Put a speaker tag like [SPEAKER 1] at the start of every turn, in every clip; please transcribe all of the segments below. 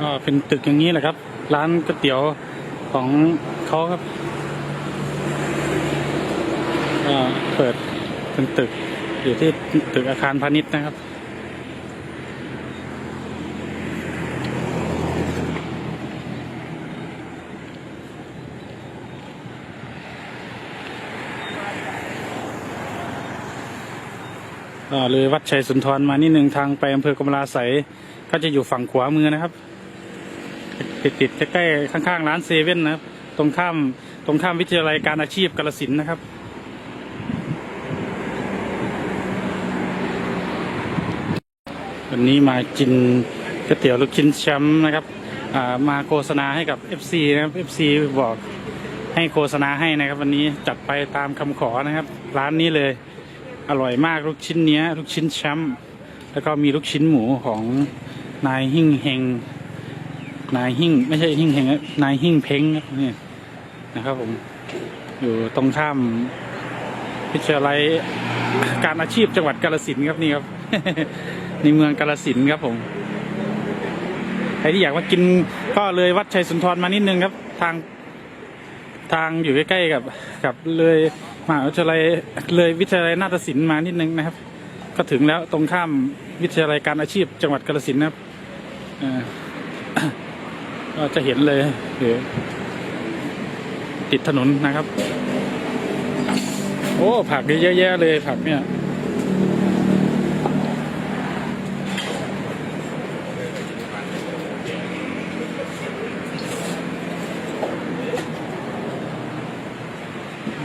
[SPEAKER 1] ก็เป็นตึกอย่างนี้แหละครับ ร้านก๋วยเตี๋ยวของเขาครับก็เปิดเป็นตึกอยู่ที่ตึกอาคารพาณิชย์นะครับเลยวัดชัยสุนทรมานิดหนึ่งทางไปอำเภอกำมลาไสยก็จะอยู่ฝั่งขวามือนะครับ ติดติดๆใกล้ๆข้างๆร้านเซเว่นนะครับ ตรงข้ามตรงข้ามวิทยาลัยการอาชีพกาลสินนะครับ วันนี้มากินก๋วยเตี๋ยวลูกชิ้นแชมป์นะครับมาโฆษณาให้กับ FC นะครับ FC บอกให้โฆษณาให้นะครับ วันนี้จัดไปตามคำขอนะครับ ร้านนี้เลย อร่อยมากลูกชิ้นเนี้ย ลูกชิ้นแชมป์แล้วก็มีลูกชิ้นหมูของนายหิ่งเฮง นายหิ่งไม่ใช่หิ่งเฮงนะนายหิ่งเพ้งนี่นะครับผม อยู่ตรงข้ามวิทยาลัยการอาชีพจังหวัดกาฬสินครับนี่ครับในเมืองกาฬสินครับผมใครที่อยากมากินก็เลยวัดชัยสุนทรมานิดนึงครับ ทางทางอยู่ใกล้ๆกับกับเลยมหาวิทยาลัยเลยวิทยาลัยนาฏศิลป์มานิดนึงนะครับ ก็ถึงแล้วตรงข้ามวิทยาลัยการอาชีพจังหวัดกาฬสินนะครับอ่อ ก็จะเห็นเลยอยู่ติดถนนนะครับ โอ้ผักนี่เยอะแยะเลยผักเนี่ย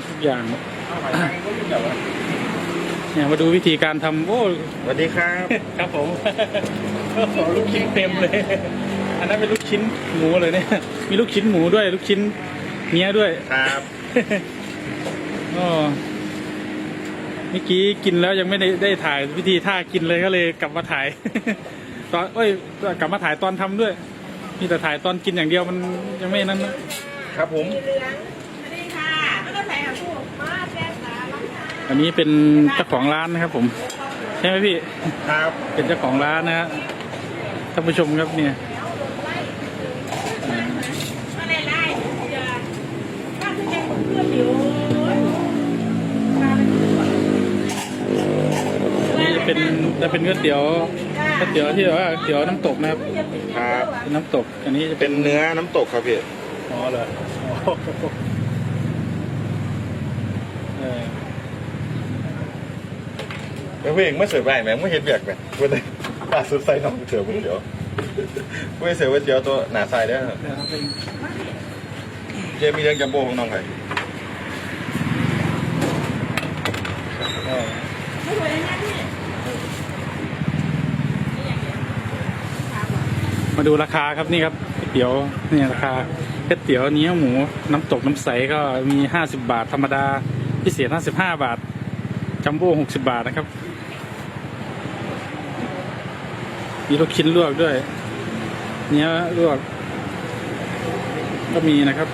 [SPEAKER 1] ทุกอย่างเนี่ยมาดูวิธีการทำโอ้
[SPEAKER 2] สวัสดีครับ
[SPEAKER 1] ครับผมก็ขอลูกชิ้นเต็มเลย อันนั้นเป็นลูกชิ้นหมูเลยเนี่ย มีลูกชิ้นหมูด้วย ลูกชิ้นเนี้ยด้วย
[SPEAKER 2] ครับ
[SPEAKER 1] อ๋อเมื่อกี้กินแล้วยังไม่ได้ได้ถ่ายวิธีท่ากินเลยก็เลยกลับมาถ่าย ตอนเอ้ยกลับมาถ่ายตอนทำด้วย มีแต่ถ่ายตอนกินอย่างเดียวมันยังไม่นั้นนะครับ
[SPEAKER 2] ผม
[SPEAKER 3] เหลืองสวัสดีค่ะไม่ต้องใส่ค่ะผู้มาแซ่บสาลังค่ะ
[SPEAKER 1] อันนี้เป็นเจ้าของร้านนะครับ ผม ใช่ไหมพี่
[SPEAKER 2] ครับ
[SPEAKER 1] เป็นเจ้าของร้านนะฮะท่านผู้ชมครับเนี่ย
[SPEAKER 3] มาได้ไล่เดี๋ยวบ้า นที่ยังเพื่อนอยู่มาเป็นผู้
[SPEAKER 1] นี่จะเป็นจะเป็นก๋วยเตี๋ยวก๋วยเตี๋ยวที่แบบว่าก๋วยเตี๋ยวน้ำตกนะครับ
[SPEAKER 2] ครับ
[SPEAKER 1] เป็นน้ำตก อันนี้จะเป็
[SPEAKER 2] เป็นนเนื้อน้ำตกครับพี่
[SPEAKER 1] อ๋อเหรออ๋อเออ
[SPEAKER 2] แล้วพี่เองไม่เสิร์ฟไรไหมไม่เห็นเบียกไหมวันนี้ปลาซุปไส้น้องเถื่อนก๋วยเตี๋ยวไม่เสิร์ฟก๋วยเตี๋ยวตัวหนาทรายได้ครับ
[SPEAKER 1] เดี๋ยวเราไป
[SPEAKER 2] เจมีเรื่องจัมโบ้ของน้องใคร
[SPEAKER 1] เออ
[SPEAKER 3] ไม่สวยนะพี่
[SPEAKER 1] มาดูราคาครับนี่ครับก๋วยเตี๋ยวนี่ราคาก๋วยเตี๋ยวเนื้อหมู น้ำตกน้ำใสก็มีห้าสิบบาทธรรมดา พิเศษห้าสิบห้าบาท จัมโบ้หกสิบาทนะครับ มีลูกชิ้นลวกด้วย เนื้อลวก ก็มีนะครับ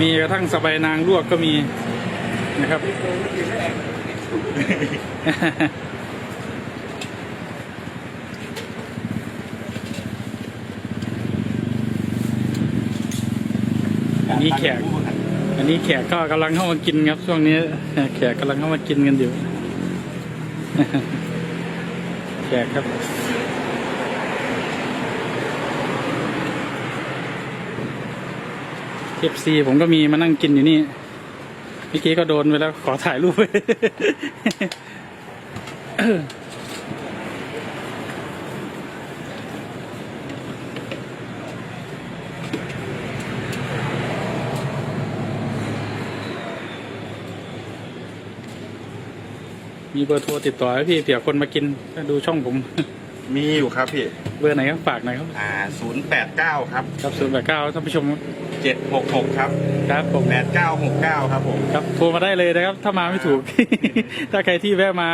[SPEAKER 1] มีกระทั่งสบายนางลวกก็มี นะครับ อันนี้แขก อันนี้แขกก็กำลังเข้ามากินครับ ช่วงนี้ แขกกำลังเข้ามากินกันอยู่ แขกครับเอฟซีผมก็มีมานั่งกินอยู่นี่ เมื่อกี้ก็โดนไปแล้วขอถ่ายรูปไว้มีเบอร์โทรติดต่อให้พี่เผื่อคนมากินก็ดูช่องผม
[SPEAKER 2] มีอยู่ครับพี่
[SPEAKER 1] เบอร์ไหนครับฝากหน่อยครับ
[SPEAKER 2] อ่าศูนย์แปดเก้าครับ
[SPEAKER 1] ครับศูนย์แปดเก้าท่านผู้ชมครับ
[SPEAKER 2] เจ็ดหกหกครับ
[SPEAKER 1] ครับผม
[SPEAKER 2] แปดเก้าหกเก้าครับผม
[SPEAKER 1] ครับโทรมาได้เลยนะครับ ถ้ามาไม่ถูก ถ้าใครที่แวะมา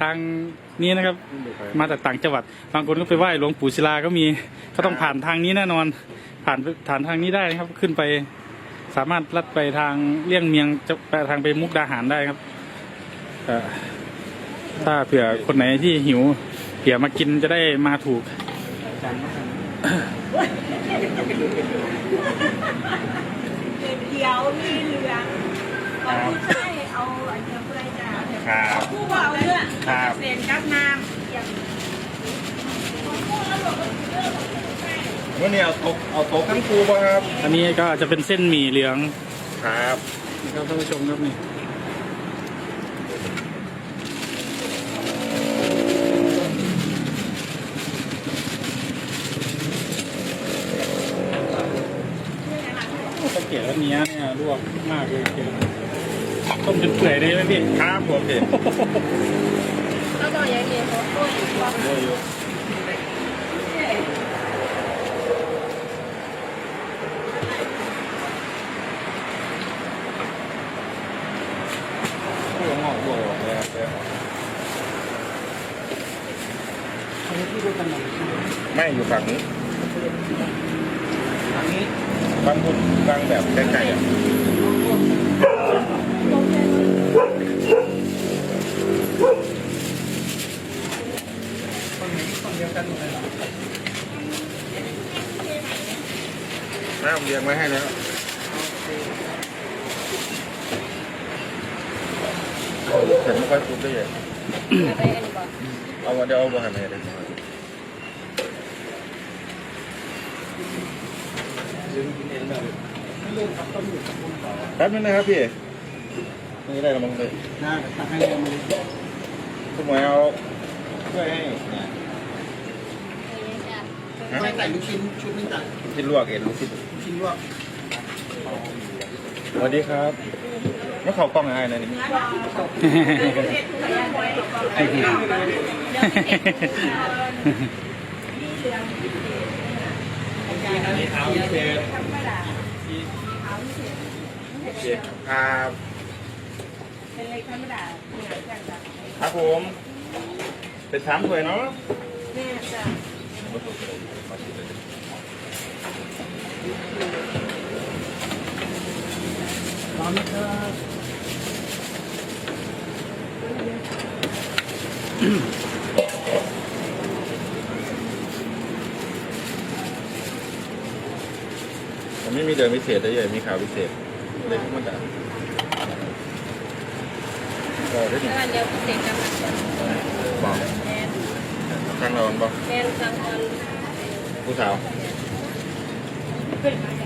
[SPEAKER 1] ทางนี้นะครับ มาจากต่างจังหวัดบางคนก็ไปไหว้หลวงปู่ศิลาก็มีก็ต้องผ่านทางนี้แน่นอน ผ่านผ่านทางนี้ได้นะครับ ขึ้นไปสามารถลัดไปทางเลี่ยงเมียงจะไปทางไปมุกดาหารได้ครับเอ่อถ้าเผื่อคนไหนที่หิวเดี๋ยวมากินจะได้มาถูก
[SPEAKER 3] เขียวมีเหลืองเอาผู้ชายเอาอันเดียวผู้ใดจะเอาเดี๋ยว
[SPEAKER 2] ครับ
[SPEAKER 3] ผู้บอกเรื่อง
[SPEAKER 2] ครับ
[SPEAKER 3] เส้นกับน้ำอย่าง
[SPEAKER 2] วันนี้เอาโต๊ะเอาโต๊ะทั้งครูป่ะครับ
[SPEAKER 1] อันนี้ก็จะเป็นเส้นหมี่เหลือง
[SPEAKER 2] ครับ
[SPEAKER 1] นะครับท่านผู้ชมครับนี่โอ้สัง เกตว่าเนี้ยเนี่ยลวกมากเลยเกต้มจนเปื่อยเลยไหมพี่
[SPEAKER 2] ครับผมพี่
[SPEAKER 3] แล้วก็อย่างนี้เขาต้มความ
[SPEAKER 2] โอ้ยอยู่โอ้ยงอกบัวเลยครับไม่อยู่ฝั่งนี้ฝั่งนี้ บางคนบางแบบใกล้ๆอะน้ำเรียงไว้ให้แล้วเห็นไม่ค่อยคุ้มได้ยังเอาวันเดียวเอาบัวหันให้ได้ แป๊บนึงนะครับพี่นี่ได้แล้วมั้งเลย
[SPEAKER 4] ได้ตักให้เลยมาเลย
[SPEAKER 2] คุณหมวยเอาช่วยให้เนี่ย
[SPEAKER 4] ไม่ใส่ลูกชิ้นชุดนี้ตัก
[SPEAKER 2] ลูกชิ้นลวกเอ็นลูกชิ้น
[SPEAKER 4] ลูกชิ้นลวก
[SPEAKER 2] สวัสดีครับไม่เขากล้องอะไรนะนี่
[SPEAKER 3] เนื้อดองเผ็ดทุกอย่างไว้เดี๋ยวมีเหลืองมีเหลือง
[SPEAKER 2] อัน นี้ขาวพิเศษ
[SPEAKER 3] ธรรมดาขาวพิเศษ
[SPEAKER 2] โอเครับ
[SPEAKER 3] เป็นเล็กธรรมดาเนี่ยจากจาก
[SPEAKER 2] ครับผม เป็นสามถ้วยเนาะ
[SPEAKER 3] แม่จะ
[SPEAKER 4] ร้อนนะครับ
[SPEAKER 2] ผม ไม่มีเดินพิเศษได้เลยมีขาวพิเศษเล็กธรรมดาบอกได้ดิ
[SPEAKER 5] วันเดียวพิเศษกำลังจะ
[SPEAKER 2] บอก
[SPEAKER 5] แมน
[SPEAKER 2] ข้างเราบอก
[SPEAKER 5] แมนกลางวัน
[SPEAKER 2] ผู้สาว
[SPEAKER 3] เป็นมาจาก